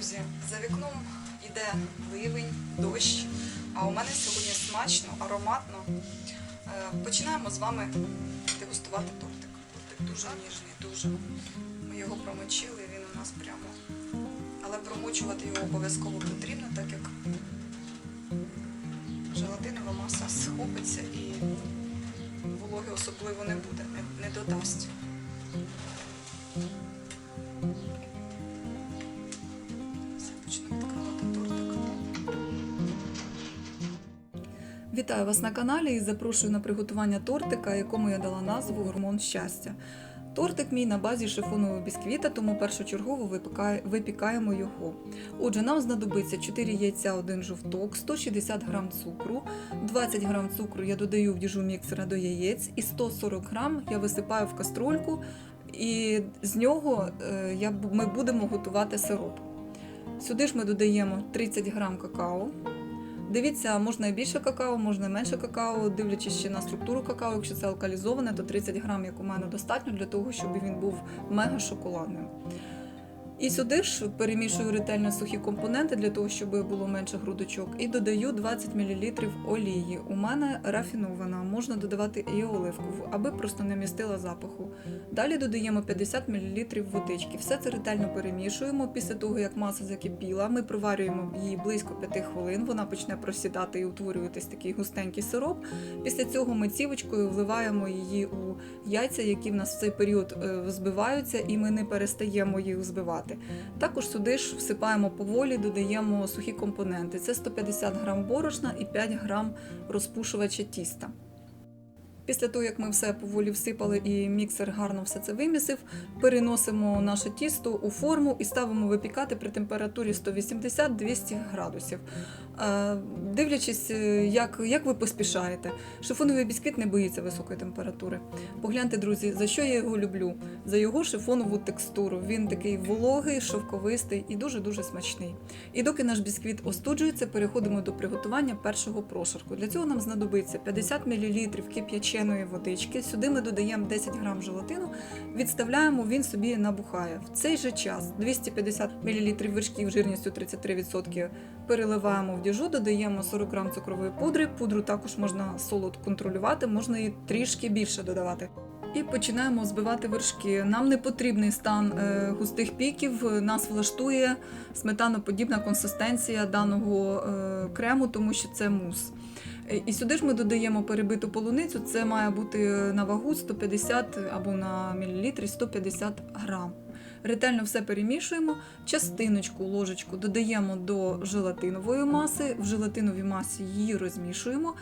друзі, за вікном йде ливень, дощ, а у мене сьогодні смачно, ароматно. Е, Починаємо з вами дегустувати тортик. Тортик дуже ніжний, дуже. Ми його промочили, він у нас прямо. Але промочувати його обов'язково потрібно, так як желатинова маса схопиться і вологи особливо не буде, не додасть. Вітаю вас на каналі і запрошую на приготування тортика, якому я дала назву Гормон щастя. Тортик мій на базі шифонового бісквіта, тому першочергово випікаємо його. Отже, нам знадобиться 4 яйця, 1 жовток, 160 г цукру, 20 г цукру я додаю в діжу міксера до яєць і 140 г я висипаю в каструльку, і з нього е, ми будемо готувати сироп. Сюди ж ми додаємо 30 г какао. Дивіться, можна і більше какао, можна і менше какао, дивлячись ще на структуру какао. Якщо це алкалізоване, то 30 грам, як у мене, достатньо для того, щоб він був мега шоколадним. І сюди ж перемішую ретельно сухі компоненти для того, щоб було менше грудочок, і додаю 20 мл олії. У мене рафінована, можна додавати і оливкову, аби просто не містила запаху. Далі додаємо 50 мл водички. Все це ретельно перемішуємо. Після того, як маса закипіла, ми проварюємо її близько 5 хвилин. Вона почне просідати і утворюватись такий густенький сироп. Після цього ми цівочкою вливаємо її у яйця, які в нас в цей період е, збиваються, і ми не перестаємо їх збивати. Також сюди ж всипаємо поволі, додаємо сухі компоненти. Це 150 грам борошна і 5 грам розпушувача тіста. Після того, як ми все поволі всипали і міксер гарно все це вимісив, переносимо наше тісто у форму і ставимо випікати при температурі 180-200 градусів. Е, Дивлячись, е, як, як ви поспішаєте. Шифоновий бісквіт не боїться високої температури. Погляньте, друзі, за що я його люблю? За його шифонову текстуру. Він такий вологий, шовковистий і дуже-дуже смачний. І доки наш бісквіт остуджується, переходимо до приготування першого прошарку. Для цього нам знадобиться 50 мл кип'яченої водички. Сюди ми додаємо 10 г желатину, відставляємо, він собі набухає. В цей же час 250 мл вершків жирністю 33% переливаємо в діжу, додаємо 40 г цукрової пудри. Пудру також можна солод контролювати, можна і трішки більше додавати. І починаємо збивати вершки. Нам не потрібний стан е, густих піків. Нас влаштує сметаноподібна консистенція даного е, крему, тому що це мус. Е, І сюди ж ми додаємо перебиту полуницю. Це має бути на вагу 150 або на мілілітрі 150 грам. Ретельно все перемішуємо, частиночку, ложечку додаємо до желатинової маси, в желатиновій масі її розмішуємо.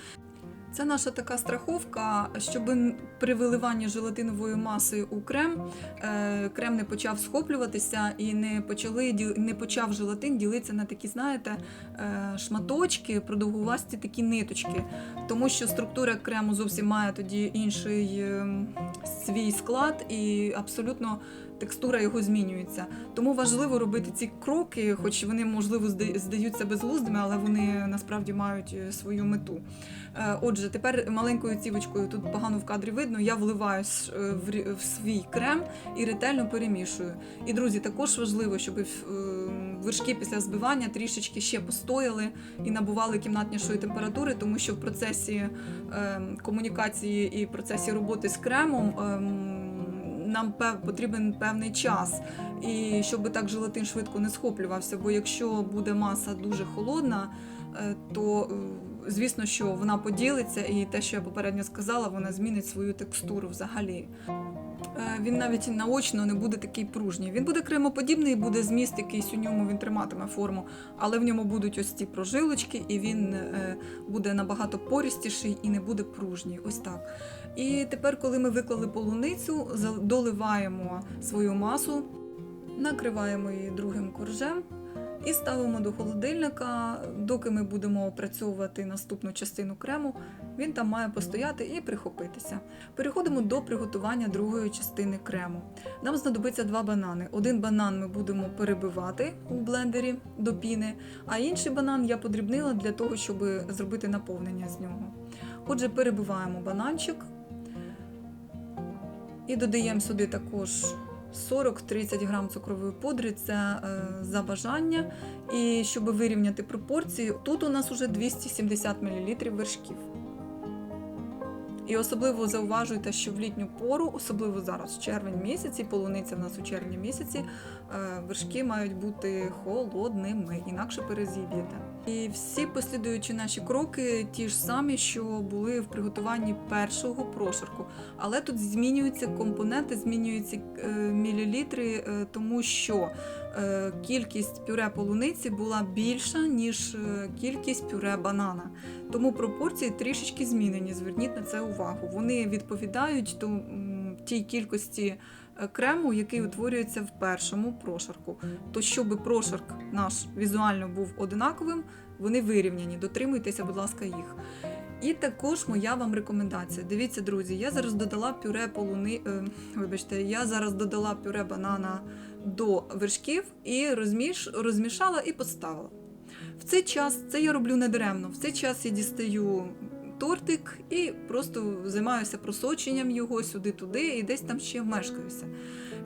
Це наша така страховка, щоб при виливанні желатинової маси у крем е, крем не почав схоплюватися і не почали не почав желатин ділитися на такі, знаєте, е, шматочки, продовгувасті такі ниточки. Тому що структура крему зовсім має тоді інший е, свій склад і абсолютно текстура його змінюється. Тому важливо робити ці кроки, хоч вони можливо здаються безглуздими, але вони насправді мають е, свою мету. Е, Отже, тепер маленькою цівочкою тут погано в кадрі видно. Я вливаю е, в свій крем і ретельно перемішую. І друзі, також важливо, щоб вершки після збивання трішечки ще постояли і набували кімнатнішої температури, тому що в процесі е, комунікації і процесі роботи з кремом. Нам пев- потрібен певний час, і щоб так желатин швидко не схоплювався. Бо якщо буде маса дуже холодна, е, то е, звісно, що вона поділиться, і те, що я попередньо сказала, вона змінить свою текстуру взагалі. Е, Він навіть наочно не буде такий пружній. Він буде кремоподібний, буде зміст якийсь у ньому, він триматиме форму, але в ньому будуть ось ці прожилочки, і він е, буде набагато порістіший і не буде пружній. Ось так. І тепер, коли ми виклали полуницю, доливаємо свою масу, накриваємо її другим коржем і ставимо до холодильника, доки ми будемо опрацьовувати наступну частину крему, він там має постояти і прихопитися. Переходимо до приготування другої частини крему. Нам знадобиться два банани. Один банан ми будемо перебивати у блендері до піни, а інший банан я подрібнила для того, щоб зробити наповнення з нього. Отже, перебиваємо бананчик і додаємо сюди також 40-30 грам цукрової пудри це е, за бажання. І щоб вирівняти пропорції, тут у нас уже 270 мл вершків. І особливо зауважуйте, що в літню пору, особливо зараз, червень місяці, полуниця в нас у червні місяці, е, вершки мають бути холодними, інакше перезіб'єте. І всі послідуючі наші кроки ті ж самі, що були в приготуванні першого прошарку. Але тут змінюються компоненти, змінюються е, мілілітри, е, тому що е, кількість пюре полуниці була більша, ніж кількість пюре банана. Тому пропорції трішечки змінені. Зверніть на це увагу. Вони відповідають тій кількості крему, який утворюється в першому прошарку. То щоб прошарк наш візуально був одинаковим, вони вирівняні. Дотримуйтеся, будь ласка, їх. І також моя вам рекомендація. Дивіться, друзі, я зараз додала пюре полуни. Е, вибачте, я зараз додала пюре банана до вершків і розміш, розмішала і поставила. В цей час це я роблю недаремно. В цей час я дістаю тортик і просто займаюся просоченням його сюди-туди і десь там ще мешкаюся.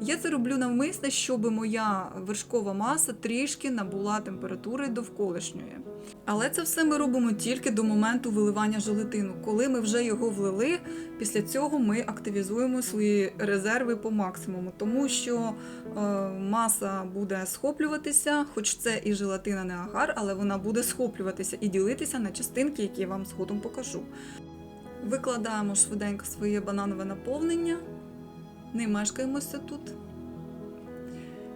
Я це роблю навмисне, щоб моя вершкова маса трішки набула температури довколишньої. Але це все ми робимо тільки до моменту виливання желатину. Коли ми вже його влили, після цього ми активізуємо свої резерви по максимуму, тому що е, маса буде схоплюватися, хоч це і желатин, а не агар, але вона буде схоплюватися і ділитися на частинки, які я вам згодом покажу. Викладаємо швиденько своє бананове наповнення, не мешкаємося тут.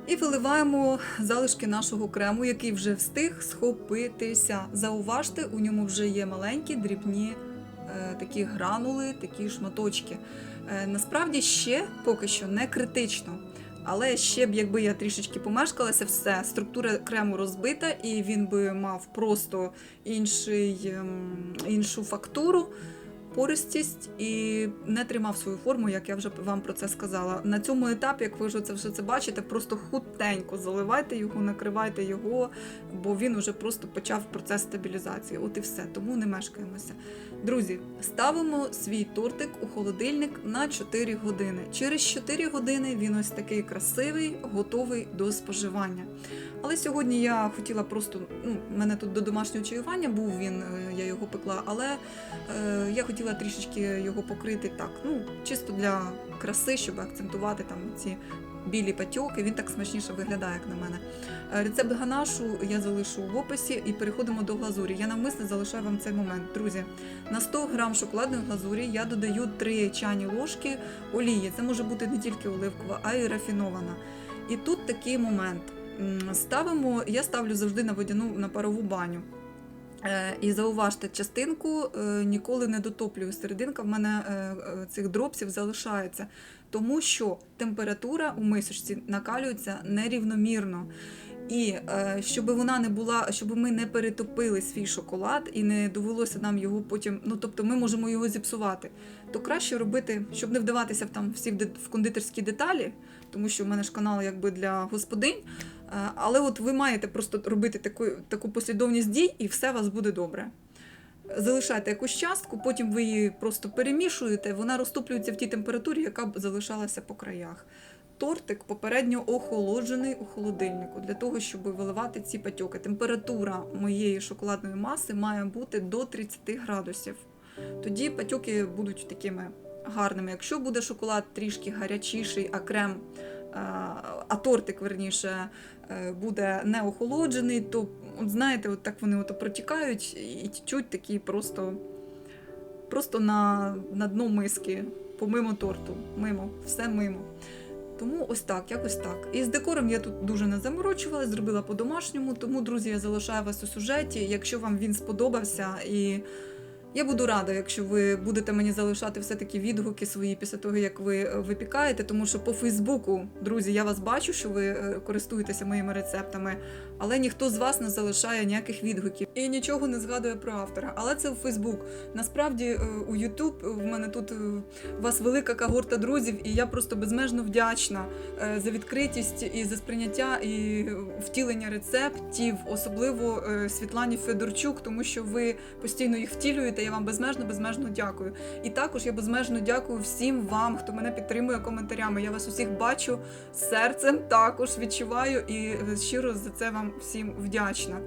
І виливаємо залишки нашого крему, який вже встиг схопитися. Зауважте, у ньому вже є маленькі дрібні е, такі гранули, такі шматочки. Е, насправді ще поки що не критично. Але ще б, якби я трішечки помешкалася, все, структура крему розбита, і він би мав просто інший, ем, іншу фактуру, пористість і не тримав свою форму, як я вже вам про це сказала. На цьому етапі, як ви вже це все це бачите, просто хутенько заливайте його, накривайте його, бо він уже просто почав процес стабілізації. От і все, тому не мешкаємося. Друзі, ставимо свій тортик у холодильник на 4 години. Через 4 години він ось такий красивий, готовий до споживання. Але сьогодні я хотіла просто, ну, в мене тут до домашнього чаювання був він, е, я його пекла, але е, я хотіла трішечки його покрити так, ну, чисто для краси, щоб акцентувати там ці білі патьоки. Він так смачніше виглядає, як на мене. Е, Рецепт ганашу я залишу в описі і переходимо до глазурі. Я навмисно залишаю вам цей момент. Друзі, на 100 грам шоколадної глазурі я додаю 3 чайні ложки олії. Це може бути не тільки оливкова, а й рафінована. І тут такий момент. Ставимо, я ставлю завжди на водяну на парову баню. Е, І зауважте, частинку е, ніколи не дотоплюю. Серединка в мене е, цих дропсів залишається, тому що температура у мисочці накалюється нерівномірно. І щоб вона не була, щоб ми не перетопили свій шоколад і не довелося нам його потім. Ну тобто ми можемо його зіпсувати, то краще робити, щоб не вдаватися в там всі в кондитерські деталі, тому що в мене ж канал якби для господинь. Е, Але от ви маєте просто робити таку, таку послідовність дій, і все у вас буде добре. Залишайте якусь частку, потім ви її просто перемішуєте, вона розтоплюється в тій температурі, яка б залишалася по краях. Тортик попередньо охолоджений у холодильнику для того, щоб виливати ці патьоки. Температура моєї шоколадної маси має бути до 30 градусів. Тоді патьоки будуть такими гарними. Якщо буде шоколад трішки гарячіший, а крем, а, а тортик, верніше, е, буде не охолоджений, то от знаєте, от так вони от протікають і тічуть такі просто, просто на, на дно миски, помимо торту, мимо, все мимо. Тому ось так, якось так. І з декором я тут дуже не заморочувалась, зробила по-домашньому. Тому, друзі, я залишаю вас у сюжеті. Якщо вам він сподобався, і я буду рада, якщо ви будете мені залишати все-таки відгуки свої після того, як ви е, випікаєте, тому що по Фейсбуку, друзі, я вас бачу, що ви е, користуєтеся моїми рецептами, але ніхто з вас не залишає ніяких відгуків і нічого не згадує про автора. Але це у Фейсбук. Насправді е, у Ютуб в мене тут у вас велика когорта друзів, і я просто безмежно вдячна за відкритість і за сприйняття і втілення рецептів, особливо Світлані Федорчук, тому що ви постійно їх втілюєте. Я вам безмежно, безмежно дякую. І також я безмежно дякую всім вам, хто мене підтримує коментарями. Я вас усіх бачу серцем, також відчуваю і е, щиро за це вам всім вдячна.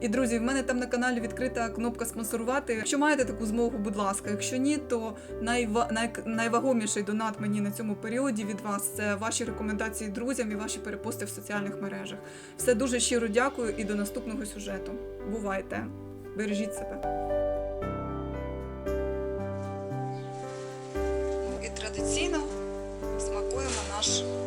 І друзі, в мене там на каналі відкрита кнопка спонсорувати. Якщо маєте таку змогу, будь ласка. Якщо ні, то найва... най... найвагоміший донат мені на цьому періоді від вас це ваші рекомендації друзям і ваші перепости в соціальних мережах. Все дуже щиро дякую і до наступного сюжету. Бувайте! Бережіть себе. us.